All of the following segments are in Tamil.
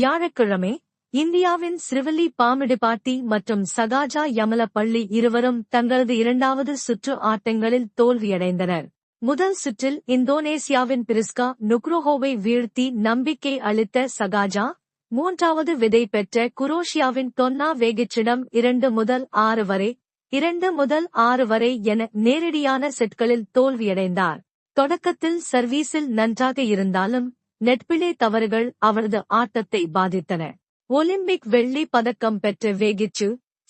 வியாழக்கிழமை இந்தியாவின் சிறுவல்லி பாமிடிபாட்டி மற்றும் சகாஜா யமலப்பள்ளி இருவரும் தங்களது இரண்டாவது சுற்று ஆட்டங்களில் தோல்வியடைந்தனர். முதல் சுற்றில் இந்தோனேசியாவின் பிரிஸ்கா நுக்ரோஹோவை வீழ்த்தி நம்பிக்கை அளித்த சகாஜா மூன்றாவது விதை பெற்ற குரோஷியாவின் தொன்னா வேகிச்சிடம் இரண்டு முதல் ஆறு வரை இரண்டு முதல் ஆறு வரை என நேரடியான செட்களில் தோல்வியடைந்தார். தொடக்கத்தில் சர்வீஸில் நன்றாக இருந்தாலும் நெட்பிளே தவறுகள் அவரது ஆட்டத்தை பாதித்தன. ஒலிம்பிக் வெள்ளி பதக்கம் பெற்ற வேகிச்சு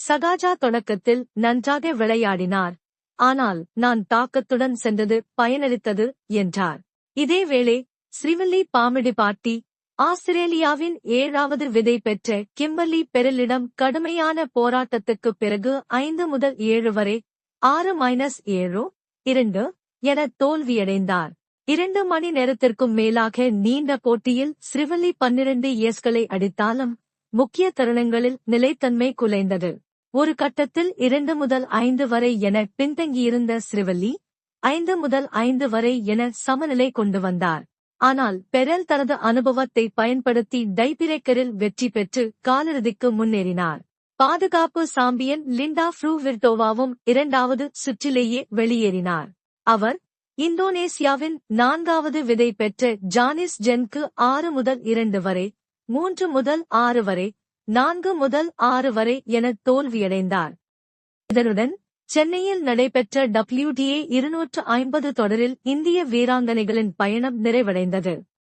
சகாஜா தொடக்கத்தில் நன்றாக விளையாடினார். ஆனால் நான் தாக்கத்துடன் சென்றது பயனளித்தது என்றார். இதேவேளை ஸ்ரீவல்லி பாமிடிபாட்டி ஆஸ்திரேலியாவின் ஏழாவது விதை பெற்ற கிம்பர்லி பெரலிடம் கடுமையான போராட்டத்துக்குப் பிறகு ஐந்து முதல் ஏழு வரை ஆறு மைனஸ் ஏழு இரண்டு என தோல்வியடைந்தார். இரண்டு மணி நேரத்திற்கும் மேலாக நீண்ட போட்டியில் ஸ்ரிவல்லி பன்னிரண்டு ஏஸ்களை அடித்தாலும் முக்கிய தருணங்களில் நிலைத்தன்மை குலைந்தது. ஒரு கட்டத்தில் இரண்டு முதல் ஐந்து வரை என பின்தங்கியிருந்த ஸ்ரிவல்லி ஐந்து முதல் ஐந்து வரை என சமநிலை கொண்டு வந்தார். ஆனால் பெரல் தனது அனுபவத்தை பயன்படுத்தி டைபிரேக்கரில் வெற்றி பெற்று காலிறுதிக்கு முன்னேறினார். பாதுகாப்பு சாம்பியன் லிண்டா ஃப்ரூவிர்டோவாவும் இரண்டாவது சுற்றிலேயே வெளியேறினார். அவர் இந்தோனேசியாவின் நான்காவது விதை பெற்ற ஜானிஸ் ஜென்க்கு ஆறு முதல் இரண்டு வரை மூன்று முதல் ஆறு வரை நான்கு முதல் ஆறு வரை என தோல்வியடைந்தார். இதனுடன் சென்னையில் நடைபெற்ற டபிள்யூடிஏ இருநூற்று ஐம்பது தொடரில் இந்திய வீராங்கனைகளின் பயணம் நிறைவடைந்தது.